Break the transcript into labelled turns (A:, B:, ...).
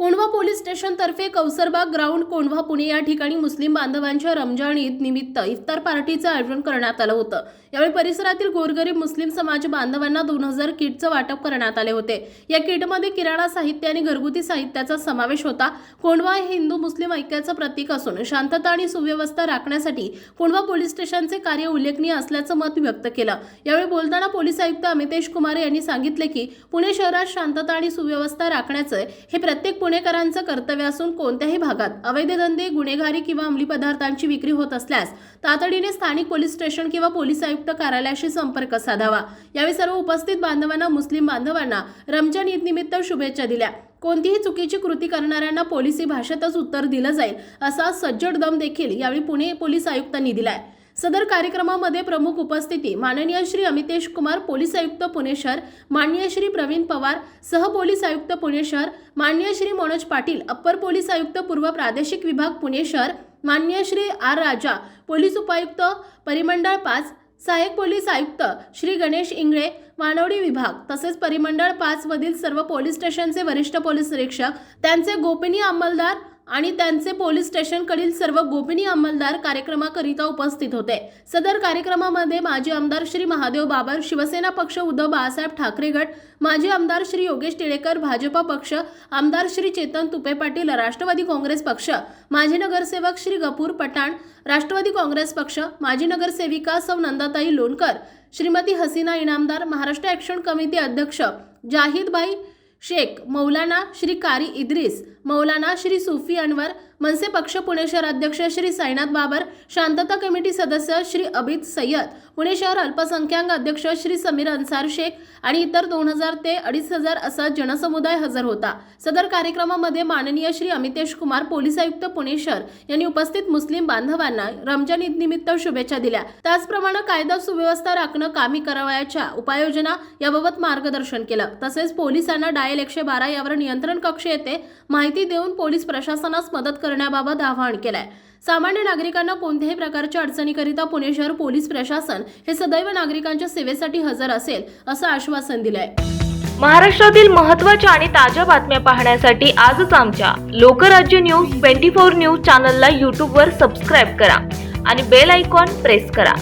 A: Kondhwa police स्टेशनतर्फे कौसरबाग ground Kondhwa Pune या ठिकाणी मुस्लिम बांधवांच्या रमजान ईद निमित्त इफ्तार पार्टीचं आयोजन करण्यात आलं होतं. यावेळी परिसरातील गोरगरीब मुस्लिम समाज बांधवांना दोन हजार किटचं वाटप करण्यात आले होते. या किटमध्ये किराणा साहित्य आणि घरगुती साहित्याचा समावेश होता. कोंढवा हे हिंदू मुस्लिम ऐक्याचं प्रतीक असून शांतता आणि सुव्यवस्था राखण्यासाठी कोंढवा पोलीस स्टेशनचे कार्य उल्लेखनीय असल्याचं मत व्यक्त केलं. यावेळी बोलताना पोलीस आयुक्त अमितेश कुमार यांनी सांगितले की पुणे शहरात शांतता आणि सुव्यवस्था राखण्याचं हे प्रत्येक पुणेकरांचं कर्तव्य असून कोणत्याही भागात अवैध धंदे गुन्हेगारी किंवा अंमली पदार्थांची विक्री होत असल्यास तातडीने स्थानिक पोलीस स्टेशन किंवा पोलीस आयुक्त कार्यालयाशी संपर्क साधावा. यावेळी सर्व उपस्थित बांधवांना मुस्लिम बांधवांना रमजान ईद निमित्त शुभेच्छा दिल्या. कोणतीही चुकीची कृती करणाऱ्यांना पोलिसी भाषेतच उत्तर दिलं जाईल असा सज्जड दम देखील यावेळी पुणे पोलीस आयुक्तांनी दिलाय. सदर कार्यक्रमामध्ये प्रमुख उपस्थिती माननीय श्री अमितेश कुमार पोलीस आयुक्त पुणे शहर माननीय श्री प्रवीण पवार सह पोलीस आयुक्त पुणे शहर माननीय श्री मनोज पाटील अप्पर पोलीस आयुक्त पूर्व प्रादेशिक विभाग पुणे शहर माननीय श्री आर राजा पोलीस उपायुक्त परिमंडळ पाच सहाय्यक पोलीस आयुक्त श्री गणेश इंगळे मानवडी विभाग तसेच परिमंडळ पाचमधील सर्व पोलीस स्टेशनचे वरिष्ठ पोलीस निरीक्षक त्यांचे गोपनीय अंमलदार आणि त्यांचे पोलीस स्टेशनकडील सर्व गोपनीय अंमलदार कार्यक्रमाकरिता उपस्थित होते. सदर कार्यक्रमामध्ये माजी आमदार श्री महादेव बाबर शिवसेना पक्ष उद्धव बाळासाहेब ठाकरे गट माजी आमदार श्री योगेश टिळेकर भाजपा पक्ष आमदार श्री चेतन तुपे पाटील राष्ट्रवादी काँग्रेस पक्ष माजी नगरसेवक श्री गपूर पठाण राष्ट्रवादी काँग्रेस पक्ष माजी नगरसेविका सौ नंदाताई लोणकर श्रीमती हसीना इनामदार महाराष्ट्र ॲक्शन कमिटी अध्यक्ष जाहिदबाई शेख मौलाना श्री कारी इद्रिस मौलाना श्री सुफी अनवर मनसे पक्ष पुणे शहर अध्यक्ष श्री साईनाथ बाबर शांतता कमिटी सदस्य श्री अबित सय्यद पुणे शहर अल्पसंख्याक अध्यक्ष श्री समीर अन्सार शेख आणि इतर दोन हजार ते अडीच हजार असा जनसमुदाय हजर होता. सदर कार्यक्रमामध्ये माननीय श्री अमितेश कुमार पोलीस आयुक्त पुणे शहर यांनी उपस्थित मुस्लिम बांधवांना रमजान ईद निमित्त शुभेच्छा दिल्या. त्याचप्रमाणे कायदा सुव्यवस्था राखणं कामी करावयाच्या उपाययोजना याबाबत मार्गदर्शन केलं. तसेच पोलिसांना डायल एकशे बारा यावर नियंत्रण कक्ष येते माहिती देऊन पोलीस प्रशासनास मदत करण्याबाबत आवाहन केलंय. सामान्य नागरिकांना कोणत्याही प्रकारच्या अडचणीकरिता पुणे शहर पोलीस प्रशासन हे सदैव नागरिकांच्या सेवेसाठी हजर असेल असं आश्वासन दिलंय.
B: महाराष्ट्रातील महत्त्वाच्या आणि ताज्या बातम्या पाहण्यासाठी आजच आमच्या Lokrajya news twenty four news चॅनलला यूट्यूबवर सबस्क्राईब करा आणि बेल आयकॉन प्रेस करा.